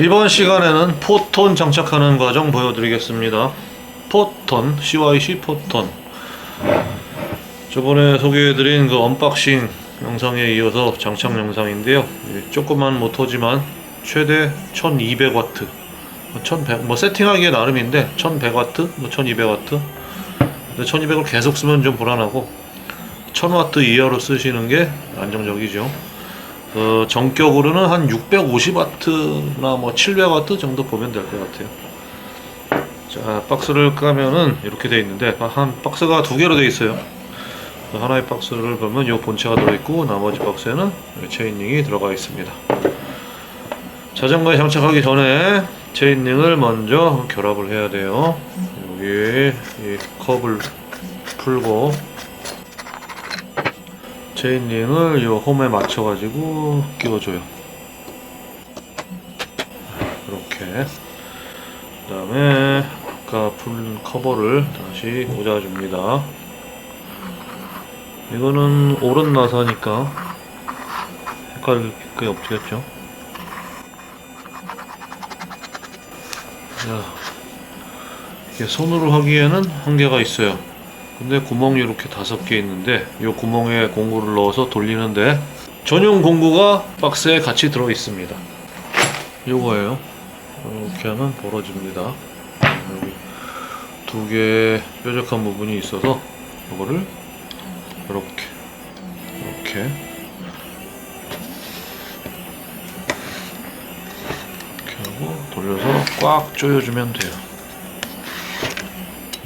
이번 시간에는 포톤 장착하는 과정 보여드리겠습니다. 포톤, CYC 포톤. 저번에 소개해드린 그 언박싱 영상에 이어서 장착 영상인데요. 이 조그만 모터지만 최대 1200W, 1100, 뭐 세팅하기에 나름인데 1100W, 뭐 1200W. 근데 1200을 계속 쓰면 좀 불안하고 1000W 이하로 쓰시는 게 안정적이죠. 어, 정격으로는 한 650W나 뭐 700W 정도 보면 될 것 같아요. 자, 박스를 까면은 이렇게 돼 있는데 한 박스가 두 개로 돼 있어요. 하나의 박스를 보면 이 본체가 들어있고 나머지 박스에는 체인링이 들어가 있습니다. 자전거에 장착하기 전에 체인링을 먼저 결합을 해야 돼요. 여기 이 컵을 풀고 체인링을 요 홈에 맞춰가지고 끼워줘요. 이렇게. 그 다음에 아까 풀 커버를 다시 꽂아줍니다. 이거는 오른 나사니까 헷갈릴 게 없겠죠. 자, 이게 손으로 하기에는 한계가 있어요. 근데 구멍이 이렇게 다섯 개 있는데 이 구멍에 공구를 넣어서 돌리는데 전용 공구가 박스에 같이 들어 있습니다. 요거예요. 이렇게 하면 벌어집니다. 여기 두 개의 뾰족한 부분이 있어서 이거를 이렇게 이렇게 이렇게 하고 돌려서 꽉 조여주면 돼요.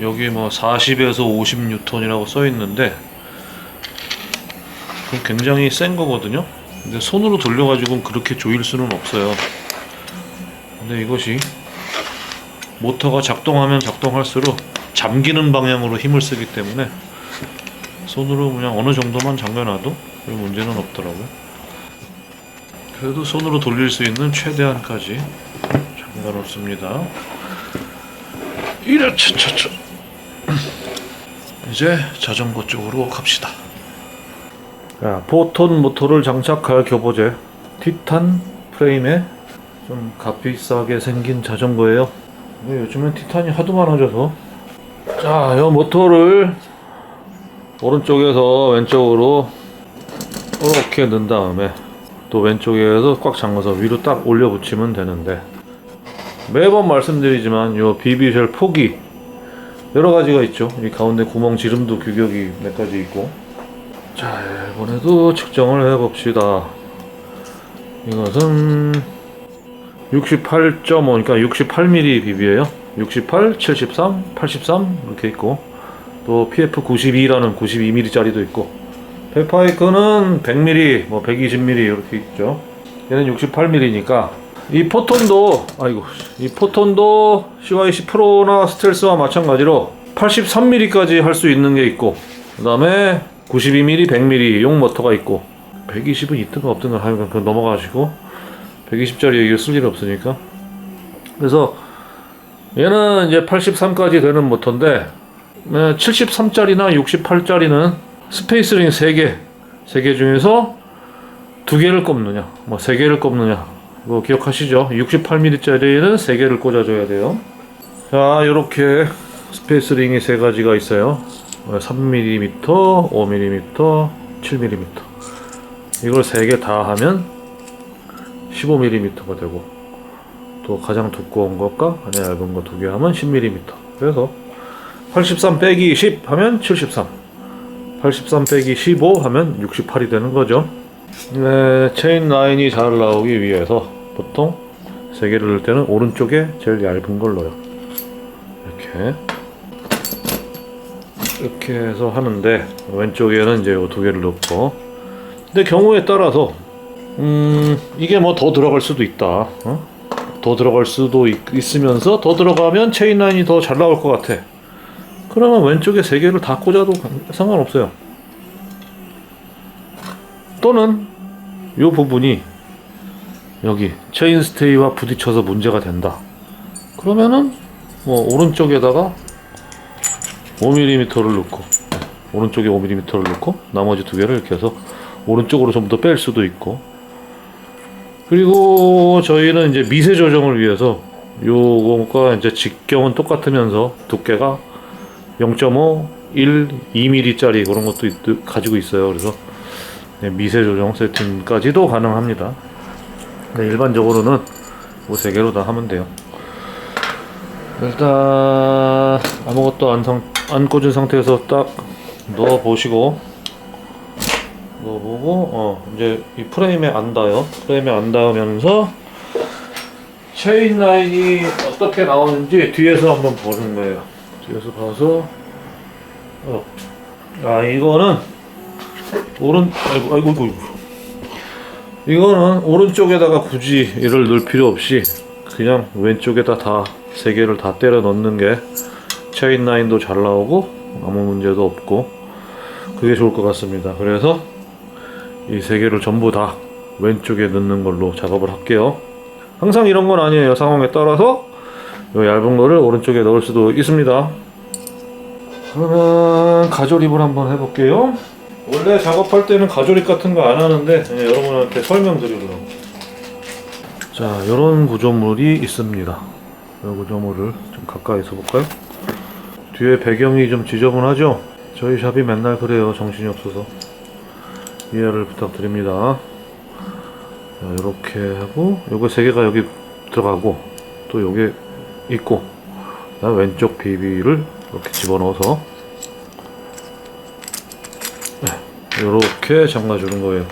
여기 뭐 40에서 50뉴턴이라고 써 있는데 그건 굉장히 센 거거든요. 근데 손으로 돌려가지고 그렇게 조일 수는 없어요. 근데 이것이 모터가 작동하면 작동할수록 잠기는 방향으로 힘을 쓰기 때문에 손으로 그냥 어느 정도만 잠겨놔도 별 문제는 없더라고요. 그래도 손으로 돌릴 수 있는 최대한까지 잠가놓습니다. 이라차차차 이제 자전거 쪽으로 갑시다. 자, 포톤 모터를 장착할 교보제 티탄 프레임에 좀 값비싸게 생긴 자전거예요. 근데 요즘엔 티탄이 하도 많아져서 자, 이 모터를 오른쪽에서 왼쪽으로 이렇게 넣은 다음에 또 왼쪽에서 꽉 잠궈서 위로 딱 올려 붙이면 되는데 매번 말씀드리지만 요 비비쉘 폭이 여러 가지가 있죠. 이 가운데 구멍 지름도 규격이 몇 가지 있고. 자, 이번에도 측정을 해 봅시다. 이것은 68.5, 그러니까 68mm 비비예요. 68, 73, 83 이렇게 있고 또 PF 92라는 92mm짜리도 있고 페파이크는 100mm, 뭐 120mm 이렇게 있죠. 얘는 68mm니까 이 포톤도 아이고 이 포톤도 CYC 프로나 스텔스와 마찬가지로 83mm까지 할 수 있는 게 있고 그 다음에 92mm, 100mm 용 모터가 있고 120은 있든가 없든가 하여간 그 넘어가시고 120짜리 얘기 쓸일 없으니까. 그래서 얘는 이제 83까지 되는 모터인데 73짜리나 68짜리는 스페이스링 3개 3개 중에서 2개를 꼽느냐 뭐 3개를 꼽느냐 뭐 기억하시죠? 68mm짜리는 3개를 꽂아줘야 돼요. 자, 이렇게 스페이스 링이 세 가지가 있어요. 3mm, 5mm, 7mm. 이걸 세 개 다 하면 15mm가 되고, 또 가장 두꺼운 것과 가장 얇은 거 두 개 하면 10mm. 그래서 83 빼기 10 하면 73. 83 빼기 15 하면 68이 되는 거죠. 네, 체인 라인이 잘 나오기 위해서 보통 세 개를 넣을 때는 오른쪽에 제일 얇은 걸 넣어요. 이렇게 이렇게 해서 하는데 왼쪽에는 이제 요두 개를 넣고 근데 경우에 따라서 음 이게 뭐 더 들어갈 수도 있다. 어? 더 들어갈 수도 있, 있으면서 더 들어가면 체인 라인이 더 잘 나올 것 같아. 그러면 왼쪽에 세 개를 다 꽂아도 상관없어요. 또는 이 부분이 여기 체인 스테이와 부딪혀서 문제가 된다. 그러면은 뭐 오른쪽에다가 5mm를 넣고 오른쪽에 5mm를 넣고 나머지 두 개를 이렇게 해서 오른쪽으로 좀 더 뺄 수도 있고 그리고 저희는 이제 미세 조정을 위해서 요거가 이제 직경은 똑같으면서 두께가 0.5, 1, 2mm짜리 그런 것도 있- 가지고 있어요. 그래서 네, 미세 조정 세팅까지도 가능합니다. 네, 일반적으로는 뭐세 개로 다 하면 돼요. 일단 아무것도 안, 상, 안 꽂은 상태에서 딱 넣어 보시고 넣어 보고 어 이제 이 프레임에 안 닿아요. 프레임에 안 닿으면서 체인 라인이 어떻게 나오는지 뒤에서 한번 보는 거예요. 뒤에서 봐서 어. 아 이거는 오른 아이고 아이고 아이고 이거는 오른쪽에다가 굳이 얘를 넣을 필요 없이 그냥 왼쪽에다 다 세 개를 다 때려 넣는 게 체인 라인도 잘 나오고 아무 문제도 없고 그게 좋을 것 같습니다. 그래서 이 세 개를 전부 다 왼쪽에 넣는 걸로 작업을 할게요. 항상 이런 건 아니에요. 상황에 따라서 요 얇은 거를 오른쪽에 넣을 수도 있습니다. 그러면 가조립을 한번 해볼게요. 원래 작업할 때는 가조립 같은 거 안 하는데 예, 여러분한테 설명드리려고. 자, 이런 구조물이 있습니다. 이 구조물을 좀 가까이서 볼까요? 뒤에 배경이 좀 지저분하죠? 저희 샵이 맨날 그래요. 정신이 없어서. 이해를 부탁드립니다. 자, 이렇게 하고 요거 세 개가 여기 들어가고 또 요게 있고 왼쪽 비비를 이렇게 집어넣어서 이렇게 잠가 주는 거예요.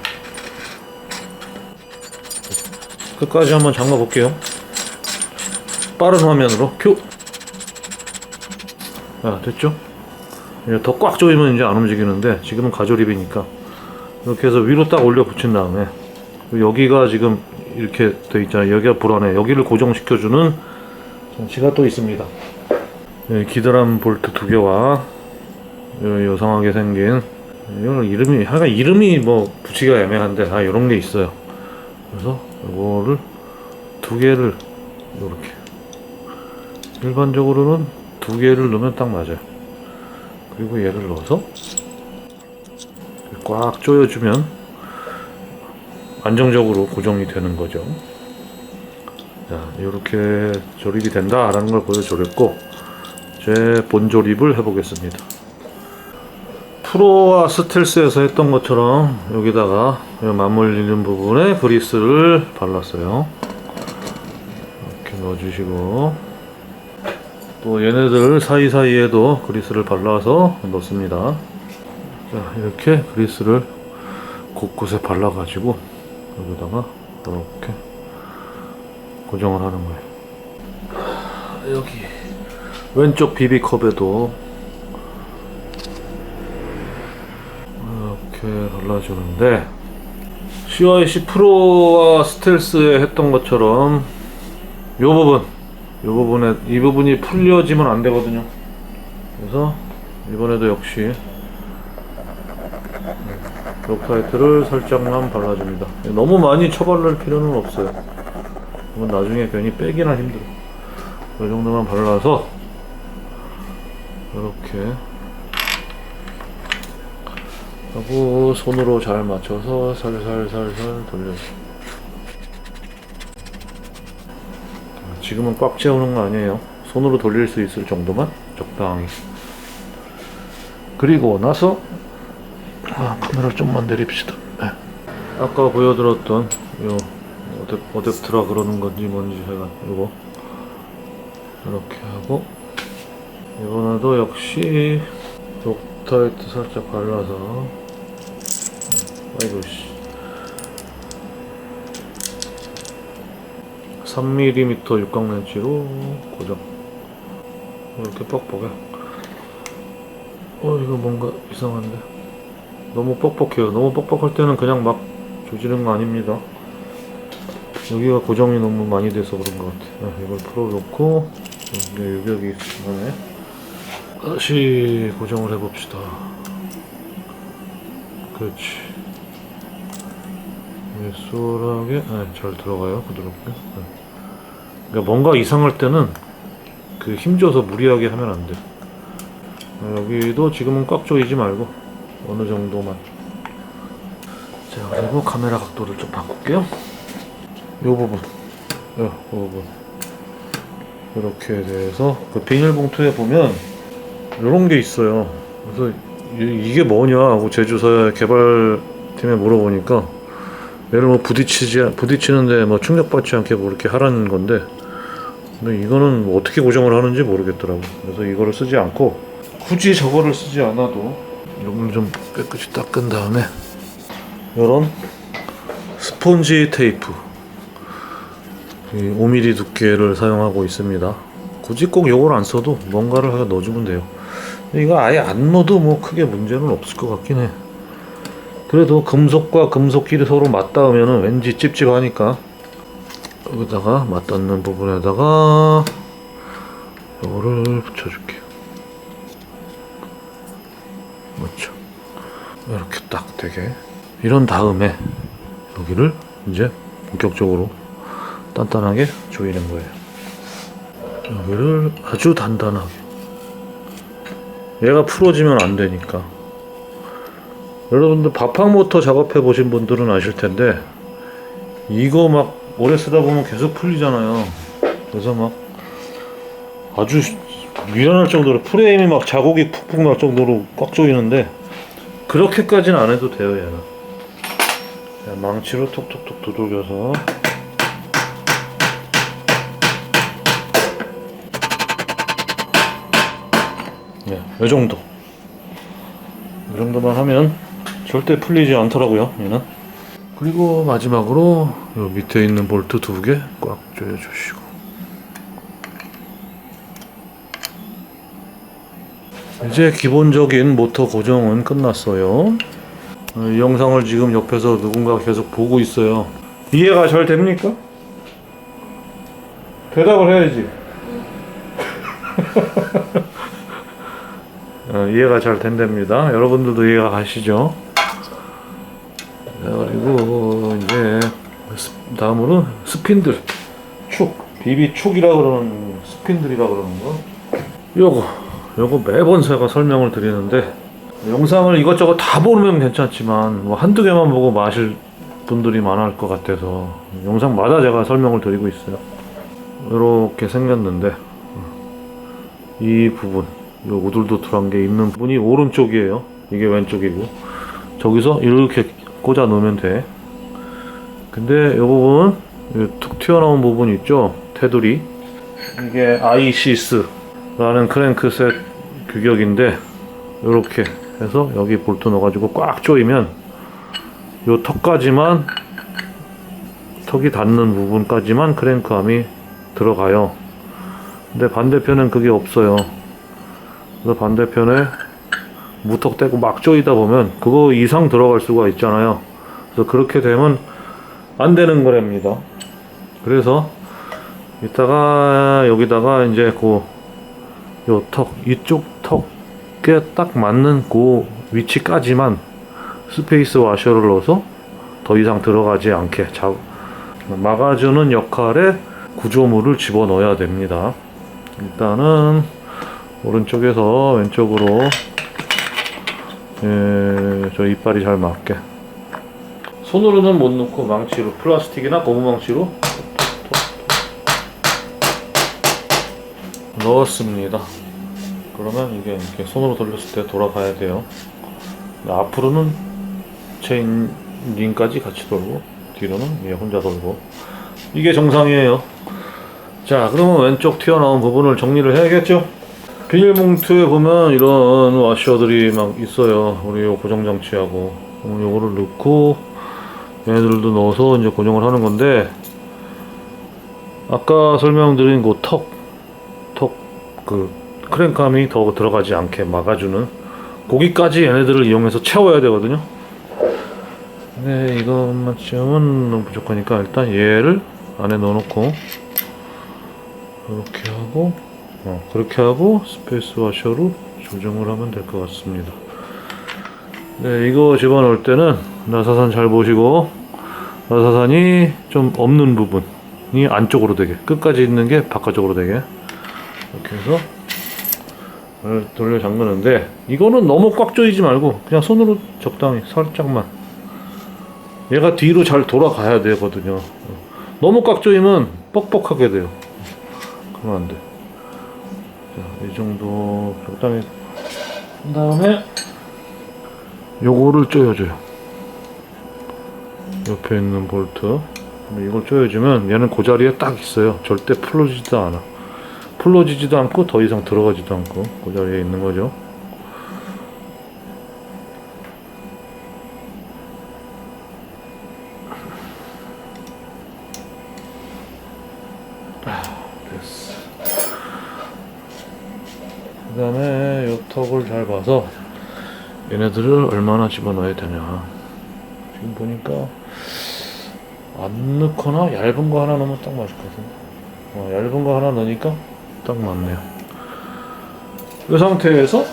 끝까지 한번 잠가 볼게요. 빠른 화면으로 큐. 아 됐죠? 더꽉 조이면 이제 안 움직이는데 지금은 가조립이니까 이렇게 해서 위로 딱 올려 붙인 다음에 여기가 지금 이렇게 돼 있잖아요. 여기가 불안해. 여기를 고정시켜주는 장치가 또 있습니다. 예, 기드람 볼트 두 개와 요- 요상하게 생긴 이거는 이름이 하여간 이름이 뭐 붙이기가 애매한데 아 이런 게 있어요. 그래서 이거를 두 개를 이렇게 일반적으로는 두 개를 넣으면 딱 맞아요. 그리고 얘를 넣어서 꽉 조여주면 안정적으로 고정이 되는 거죠. 자, 이렇게 조립이 된다 라는 걸 보여드렸고, 제 본조립을 해보겠습니다. 프로와 스텔스에서 했던 것처럼 여기다가 이 맞물리는 부분에 그리스를 발랐어요. 이렇게 넣어주시고, 또 얘네들 사이사이에도 그리스를 발라서 넣습니다. 자, 이렇게 그리스를 곳곳에 발라가지고 여기다가 이렇게 고정을 하는 거예요. 하, 여기 왼쪽 비비컵에도 이렇게 발라주는데 CYC 프로와 스텔스에 했던 것처럼 이 부분, 이 부분에 이 부분이 풀려지면 안 되거든요. 그래서 이번에도 역시 록타이트를 살짝만 발라줍니다. 너무 많이 쳐바를 필요는 없어요. 이건 나중에 괜히 빼기나 힘들어. 이 정도만 발라서 이렇게 하고 손으로 잘 맞춰서 살살살살 돌려. 지금은 꽉 채우는 거 아니에요. 손으로 돌릴 수 있을 정도만 적당히. 그리고 나서 아, 카메라 좀만 내립시다. 네. 아까 보여드렸던 요 어댑, 어댑트라 그러는 건지 뭔지 제가 요거 이렇게 하고 이번에도 역시 록타이트 살짝 발라서 음, 아이고 씨 3mm 육각렌치로 고정 이렇게 뻑뻑해 어 이거 뭔가 이상한데 너무 뻑뻑해요. 너무 뻑뻑할 때는 그냥 막 조지는 거 아닙니다. 여기가 고정이 너무 많이 돼서 그런 것 같아요. 네, 이걸 풀어놓고 유격이 있으네. 다시 고정을 해봅시다. 그렇지. 예술하게 네, 잘 들어가요. 부드럽게. 네. 그러니까 뭔가 이상할 때는 그 힘줘서 무리하게 하면 안 돼. 네, 여기도 지금은 꽉 조이지 말고 어느 정도만. 자, 그리고 카메라 각도를 좀 바꿀게요. 요 부분 요, 요 부분 이렇게 돼서 그 비닐봉투에 보면 이런 게 있어요 그래서 이, 게 뭐냐 하고 제주서 개발팀에 물어보니까 얘를 뭐 부딪히지 부딪히는데 뭐 충격받지 않게 뭐 이렇게 하라는 건데 근데 이거는 뭐 어떻게 고정을 하는지 모르겠더라고 그래서 이거를 쓰지 않고 굳이 저거를 쓰지 않아도 이걸 좀 깨끗이 닦은 다음에 이런 스폰지 테이프 이 5mm 두께를 사용하고 있습니다. 굳이 꼭 이걸 안 써도 뭔가를 하나 넣어주면 돼요. 이거 아예 안 넣어도 뭐 크게 문제는 없을 것 같긴 해. 그래도 금속과 금속끼리 서로 맞닿으면 왠지 찝찝하니까 여기다가 맞닿는 부분에다가 이거를 붙여줄게요. 맞죠? 이렇게 딱 되게 이런 다음에 여기를 이제 본격적으로 단단하게 조이는 거예요. 여기를 아주 단단하게. 얘가 풀어지면 안 되니까. 여러분들 바팡 모터 작업해 보신 분들은 아실 텐데 이거 막 오래 쓰다 보면 계속 풀리잖아요. 그래서 막 아주 미련할 정도로 프레임이 막 자국이 푹푹 날 정도로 꽉 조이는데 그렇게까지는 안 해도 돼요 얘는. 망치로 톡톡톡 두들겨서 네, 이 정도. 이 정도만 하면 절대 풀리지 않더라고요, 얘는. 그리고 마지막으로 요 밑에 있는 볼트 두 개 꽉 조여주시고. 이제 기본적인 모터 고정은 끝났어요. 어, 이 영상을 지금 옆에서 누군가 계속 보고 있어요. 이해가 잘 됩니까? 대답을 해야지. 어, 이해가 잘 된답니다. 여러분들도 이해가 가시죠? 자, 그리고 이제 스- 다음으로 스핀들 축 비비 축이라 그러는 스핀들이라 그러는 거. 요거 요거 매번 제가 설명을 드리는데 영상을 이것저것 다 보면 괜찮지만 뭐 한두 개만 보고 마실 분들이 많을 것 같아서 영상마다 제가 설명을 드리고 있어요. 이렇게 생겼는데 이 부분 요 우둘두툴한 게 있는 분이 오른쪽이에요. 이게 왼쪽이고 저기서 이렇게 꽂아 놓으면 돼. 근데 이 부분 이툭 튀어나온 부분 있죠? 테두리 이게 아이시스라는 크랭크셋 규격인데 이렇게 해서 여기 볼트 넣어가지고 꽉 조이면 요 턱까지만 턱이 닿는 부분까지만 크랭크암이 들어가요. 근데 반대편은 그게 없어요. 그래서 반대편에 무턱대고 막 조이다 보면 그거 이상 들어갈 수가 있잖아요. 그래서 그렇게 되면 안 되는 거랍니다. 그래서 이따가 여기다가 이제 그 요 턱 이쪽 턱에 딱 맞는 그 위치까지만 스페이스 와셔를 넣어서 더 이상 들어가지 않게 잡 막아주는 역할의 구조물을 집어 넣어야 됩니다. 일단은 오른쪽에서 왼쪽으로 예, 저 이빨이 잘 맞게 손으로는 못 넣고 망치로 플라스틱이나 고무 망치로 넣었습니다. 그러면 이게 이렇게 손으로 돌렸을 때 돌아가야 돼요. 앞으로는 체인 링까지 같이 돌고 뒤로는 얘 혼자 돌고 이게 정상이에요. 자, 그러면 왼쪽 튀어나온 부분을 정리를 해야겠죠? 비닐봉투에 보면 이런 와셔들이 막 있어요. 우리 요 고정 장치하고 어, 요거를 넣고 얘네들도 넣어서 이제 고정을 하는 건데 아까 설명드린 그 턱, 턱, 그 크랭크암이 더 들어가지 않게 막아주는 거기까지 얘네들을 이용해서 채워야 되거든요. 근데 이것만 채우면 너무 부족하니까 일단 얘를 안에 넣어놓고 이렇게 하고 어, 그렇게 하고 스페이스 와셔로 조정을 하면 될 것 같습니다. 네, 이거 집어넣을 때는 나사산 잘 보시고 나사산이 좀 없는 부분이 안쪽으로 되게 끝까지 있는 게 바깥쪽으로 되게 이렇게 해서 을 돌려 잠그는데 이거는 너무 꽉 조이지 말고 그냥 손으로 적당히 살짝만 얘가 뒤로 잘 돌아가야 되거든요 너무 꽉 조이면 뻑뻑하게 돼요. 그러면 안 돼. 자, 이 정도 적당히 한 다음에 요거를 조여줘요. 옆에 있는 볼트. 이걸 조여주면 얘는 그 자리에 딱 있어요. 절대 풀어지지도 않아. 풀어지지도 않고 더 이상 들어가지도 않고 그 자리에 있는 거죠. 아, 됐어. 그 다음에 요 턱을 잘 봐서 얘네들을 얼마나 집어넣어야 되냐. 지금 보니까 안 넣거나 얇은 거 하나 넣으면 딱 맞을 것 같은데. 어, 얇은 거 하나 넣으니까 딱 맞네요. 이 상태에서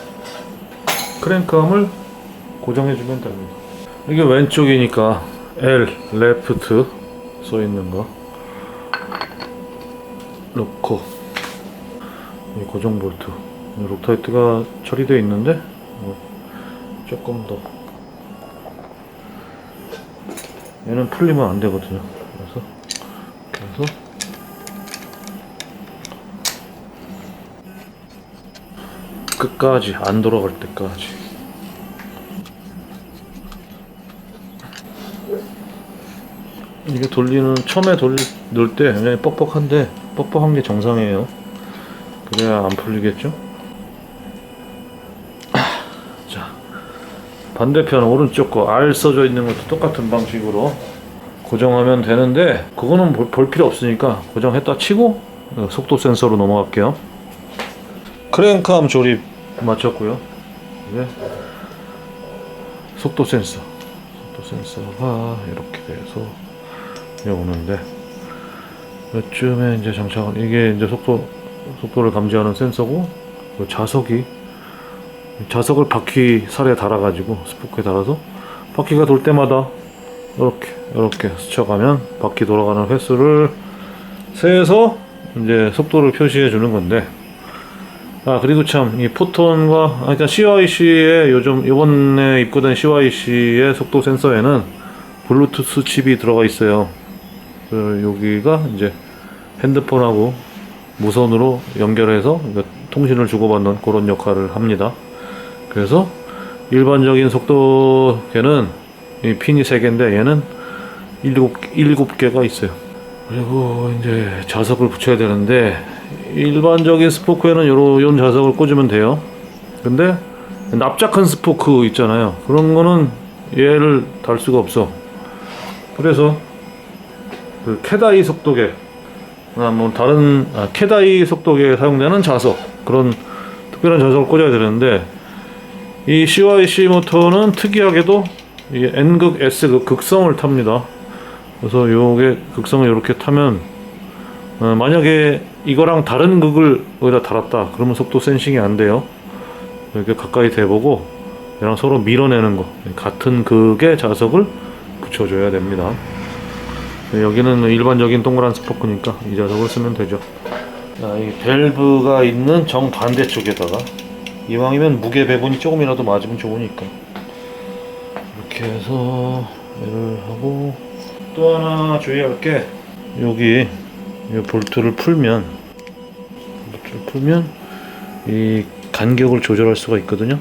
크랭크암을 고정해주면 됩니다. 이게 왼쪽이니까 L, 레프트 써 있는 거 넣고 이 고정 볼트 이 록타이트가 처리되어 있는데 뭐 조금 더 얘는 풀리면 안 되거든요. 그래서 그래서 끝까지 안 돌아갈 때까지 이게 돌리는 처음에 돌릴 넣을 때 굉장히 뻑뻑한데 뻑뻑한 게 정상이에요. 그래야 안 풀리겠죠? 아, 자 반대편 오른쪽 거 R 써져 있는 것도 똑같은 방식으로 고정하면 되는데 그거는 볼, 볼 필요 없으니까 고정했다 치고 어, 속도 센서로 넘어갈게요. 크랭크암 조립 마쳤고요. 이제 속도 센서, 속도 센서가 이렇게 돼서 이제 오는데 이쯤에 이제 장착을 이게 이제 속도 속도를 감지하는 센서고 그 자석이 자석을 바퀴 살에 달아가지고 스포크에 달아서 바퀴가 돌 때마다 이렇게 이렇게 스쳐가면 바퀴 돌아가는 횟수를 세서 이제 속도를 표시해 주는 건데 아 그리고 참 이 포톤과 아, 그러니까 CYC의 요즘 이번에 입고된 CYC의 속도 센서에는 블루투스 칩이 들어가 있어요. 그 여기가 이제 핸드폰하고 무선으로 연결해서 통신을 주고받는 그런 역할을 합니다. 그래서 일반적인 속도계는 이 핀이 3개인데 얘는 7, 7개가 있어요. 그리고 이제 자석을 붙여야 되는데 일반적인 스포크에는 요런 자석을 꽂으면 돼요. 근데 납작한 스포크 있잖아요. 그런 거는 얘를 달 수가 없어. 그래서 그 캐다이 속도계 아, 뭐 다른 아, 캐다이 속도계에 사용되는 자석 그런 특별한 자석을 꽂아야 되는데 이 CYC 모터는 특이하게도 이 N극 S극 극성을 탑니다. 그래서 요게 극성을 이렇게 타면 어, 만약에 이거랑 다른 극을 여기다 달았다 그러면 속도 센싱이 안 돼요. 이렇게 가까이 대보고 얘랑 서로 밀어내는 거 같은 극의 자석을 붙여줘야 됩니다. 네, 여기는 일반적인 동그란 스포크니까 이 자석을 쓰면 되죠. 자, 이 밸브가 있는 정반대 쪽에다가 이왕이면 무게 배분이 조금이라도 맞으면 좋으니까 이렇게 해서 얘를 하고 또 하나 주의할 게 여기 이 볼트를 풀면 볼트를 풀면 이 간격을 조절할 수가 있거든요.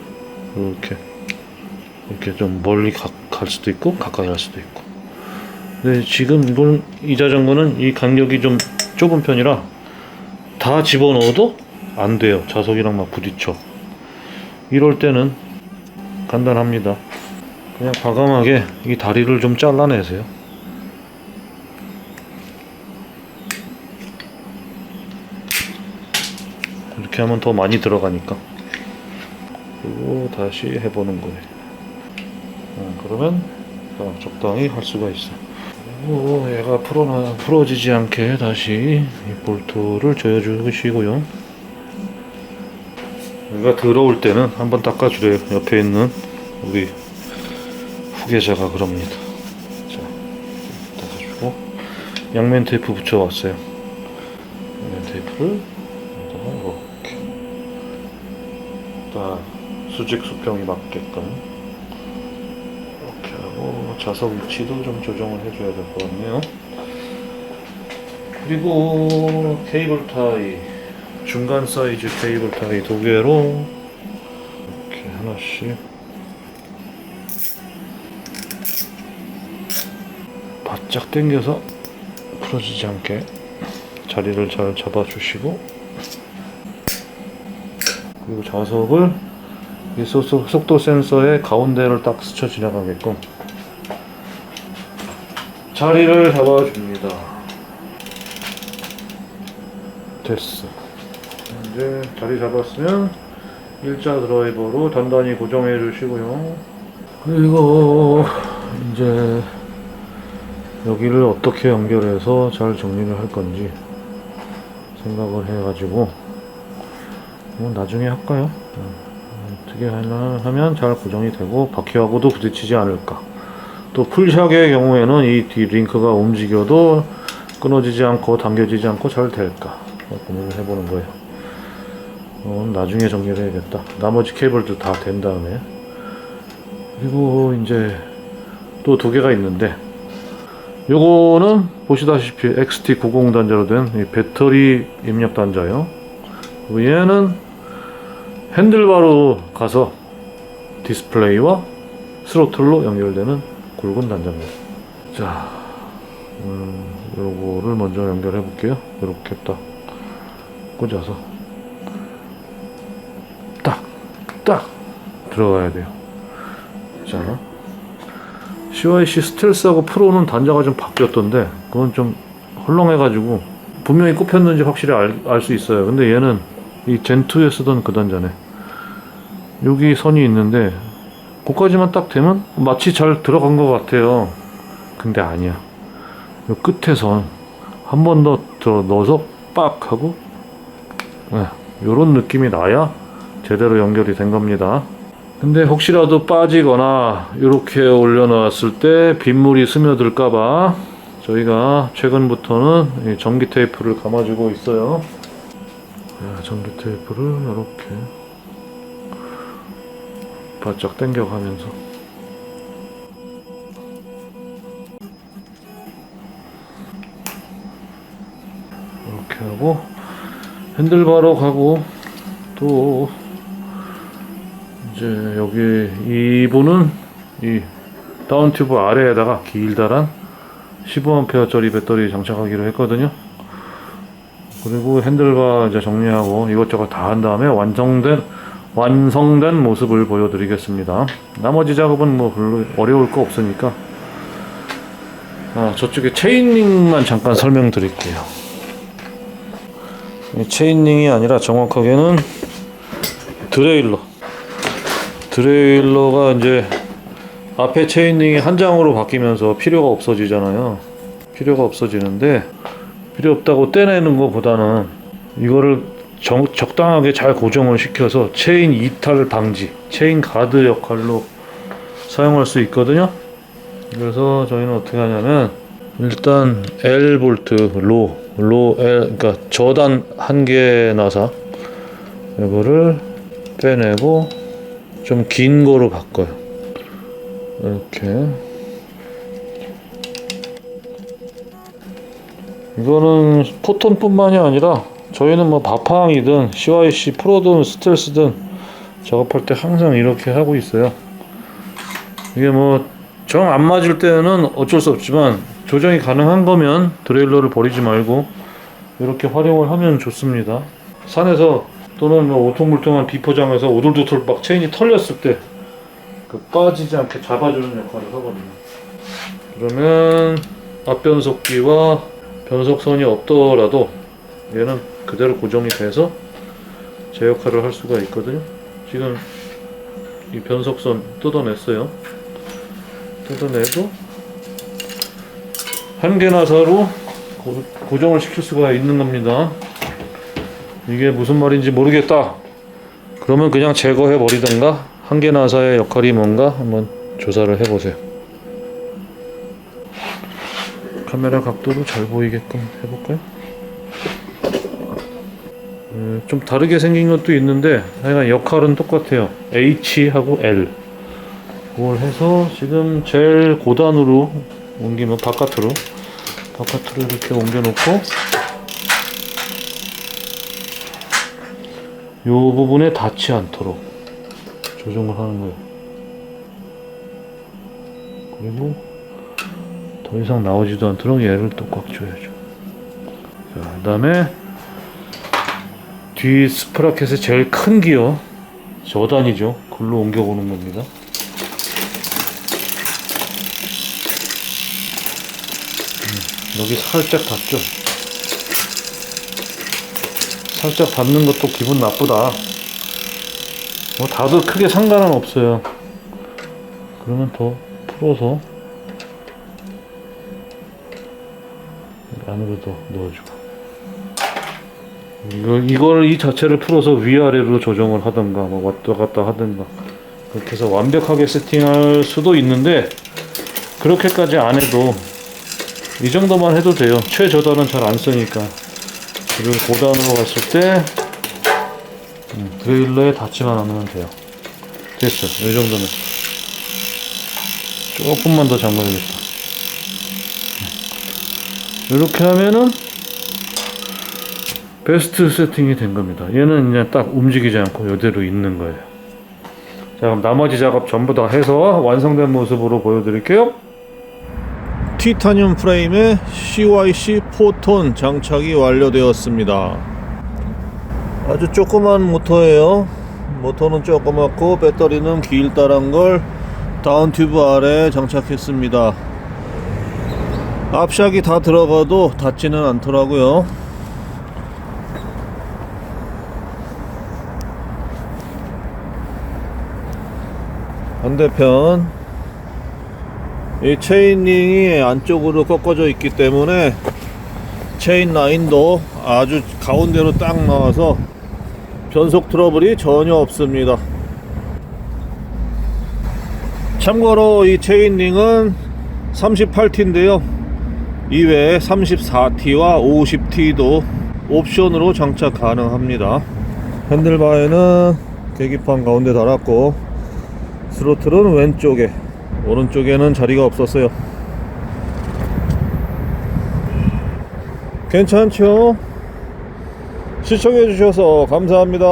이렇게 이렇게 좀 멀리 가, 갈 수도 있고 가까이 갈 수도 있고. 근데 지금 이건 이 자전거는 이 간격이 좀 좁은 편이라 다 집어넣어도 안 돼요. 자석이랑 막 부딪혀. 이럴 때는 간단합니다. 그냥 과감하게 이 다리를 좀 잘라내세요. 이렇게 하면 더 많이 들어가니까. 그리고 다시 해보는 거예요. 어, 그러면 어, 적당히 할 수가 있어. 그리고 얘가 풀어나, 풀어지지 않게 다시 이 볼트를 조여주시고요. 얘가 더러울 때는 한번 닦아주래요. 옆에 있는 우리 후계자가 그럽니다. 자, 닦아주고 양면 테이프 붙여왔어요. 양면 테이프를 여기다가 이렇게 딱 수직 수평이 맞게끔 이렇게 하고 자석 위치도 좀 조정을 해줘야 될 것 같네요. 그리고 케이블 타이 중간 사이즈 케이블 타이 두 개로 이렇게 하나씩 바짝 당겨서 풀어지지 않게 자리를 잘 잡아주시고 그리고 자석을 이 속도 센서의 가운데를 딱 스쳐 지나가게끔 자리를 잡아줍니다. 됐어. 이제 자리 잡았으면 일자 드라이버로 단단히 고정해 주시고요. 그리고 이제 여기를 어떻게 연결해서 잘 정리를 할 건지 생각을 해가지고 뭐 나중에 할까요? 음, 어떻게 하나 하면 잘 고정이 되고 바퀴하고도 부딪히지 않을까. 또 풀샥의 경우에는 이 뒤 링크가 움직여도 끊어지지 않고 당겨지지 않고 잘 될까 고민을 해보는 거예요. 어, 나중에 정리를 해야겠다. 나머지 케이블도 다 된 다음에 그리고 이제 또 두 개가 있는데 요거는 보시다시피 XT90 단자로 된이 배터리 입력 단자요. 그리고 얘는 핸들바로 가서 디스플레이와 스로틀로 연결되는 굵은 단자입니다. 자, 음, 요거를 먼저 연결해 볼게요. 이렇게 딱 꽂아서 딱 들어가야 돼요. 자, CYC 스텔스하고 프로는 단자가 좀 바뀌었던데 그건 좀 헐렁해가지고 분명히 꼽혔는지 확실히 알 수 있어요. 근데 얘는 이 젠2에 쓰던 그 단자네. 여기 선이 있는데 거기까지만 딱 되면 마치 잘 들어간 것 같아요. 근데 아니야. 요 끝에 선한번 더 들어 넣어서 빡 하고 네, 요런 느낌이 나야 제대로 연결이 된 겁니다. 근데 혹시라도 빠지거나 이렇게 올려놨을 때 빗물이 스며들까봐 저희가 최근부터는 이 전기 테이프를 감아주고 있어요. 네, 전기 테이프를 이렇게 바짝 당겨가면서 이렇게 하고 핸들바로 가고 또 이제 여기 이분은 이 다운 튜브 아래에다가 길다란 15A짜리 배터리 장착하기로 했거든요. 그리고 핸들바 이제 정리하고 이것저것 다 한 다음에 완성된 완성된 모습을 보여드리겠습니다. 나머지 작업은 뭐 별로 어려울 거 없으니까 아, 저쪽에 체인링만 잠깐 설명드릴게요. 이 체인링이 아니라 정확하게는 드레일러. 드레일러가 이제 앞에 체인링이 한 장으로 바뀌면서 필요가 없어지잖아요. 필요가 없어지는데 필요 없다고 떼내는 것보다는 이거를 정- 적당하게 잘 고정을 시켜서 체인 이탈 방지, 체인 가드 역할로 사용할 수 있거든요. 그래서 저희는 어떻게 하냐면 일단 L 볼트 로, 로 L 그러니까 저단 한 개 나사 이거를 빼내고 좀 긴 거로 바꿔요. 이렇게 이거는 포톤뿐만이 아니라 저희는 뭐 바팡이든 CYC 프로든 스텔스든 작업할 때 항상 이렇게 하고 있어요. 이게 뭐 정 안 맞을 때는 어쩔 수 없지만 조정이 가능한 거면 드레일러를 버리지 말고 이렇게 활용을 하면 좋습니다. 산에서 또는 뭐 오통불통한 비포장에서 오돌도돌 막 체인이 털렸을 때 그 빠지지 않게 잡아주는 역할을 하거든요. 그러면 앞변속기와 변속선이 없더라도 얘는 그대로 고정이 돼서 제 역할을 할 수가 있거든요. 지금 이 변속선 뜯어냈어요. 뜯어내도 한 개 나 사로 고- 고정을 시킬 수가 있는 겁니다. 이게 무슨 말인지 모르겠다. 그러면 그냥 제거해 버리든가 한개 나사의 역할이 뭔가 한번 조사를 해보세요. 카메라 각도도 잘 보이게끔 해볼까요? 음, 좀 다르게 생긴 것도 있는데 하여간 역할은 똑같아요. H하고 L 그걸 해서 지금 제일 고단으로 옮기면 바깥으로 바깥으로 이렇게 옮겨놓고 요 부분에 닿지 않도록 조정을 하는 거예요. 그리고 더 이상 나오지도 않도록 얘를 또꽉 줘야죠. 자, 그 다음에 뒤 스프라켓의 제일 큰 기어 저단이죠. 글로 옮겨보는 겁니다. 음, 여기 살짝 닿죠. 살짝 닿는 것도 기분 나쁘다. 뭐 닿아도 크게 상관은 없어요. 그러면 더 풀어서 안으로 더 넣어주고. 이걸, 이걸 이 자체를 풀어서 위아래로 조정을 하든가 뭐 왔다 갔다 하든가 그렇게 해서 완벽하게 세팅할 수도 있는데 그렇게까지 안 해도 이 정도만 해도 돼요 최저단은 잘 안 쓰니까 그리고 고단으로 갔을 때 음, 드레일러에 닿지만 않으면 돼요 됐어 이 정도면 조금만 더 잠가야겠다 음. 이렇게 하면은 베스트 세팅이 된 겁니다. 얘는 그냥 딱 움직이지 않고 이대로 있는 거예요. 자, 그럼 나머지 작업 전부 다 해서 완성된 모습으로 보여드릴게요. 티타늄 프레임에 CYC 포톤 장착이 완료되었습니다. 아주 조그만 모터예요. 모터는 조그맣고 배터리는 길다란 걸 다운 튜브 아래에 장착했습니다. 앞샥이 다 들어가도 닿지는 않더라고요. 반대편 이 체인링이 안쪽으로 꺾어져 있기 때문에 체인 라인도 아주 가운데로 딱 나와서 변속 트러블이 전혀 없습니다. 참고로 이 체인링은 38T인데요. 이외에 34T와 50T도 옵션으로 장착 가능합니다. 핸들바에는 계기판 가운데 달았고 스로틀은 왼쪽에 오른쪽에는 자리가 없었어요 괜찮죠? 시청해 주셔서 감사합니다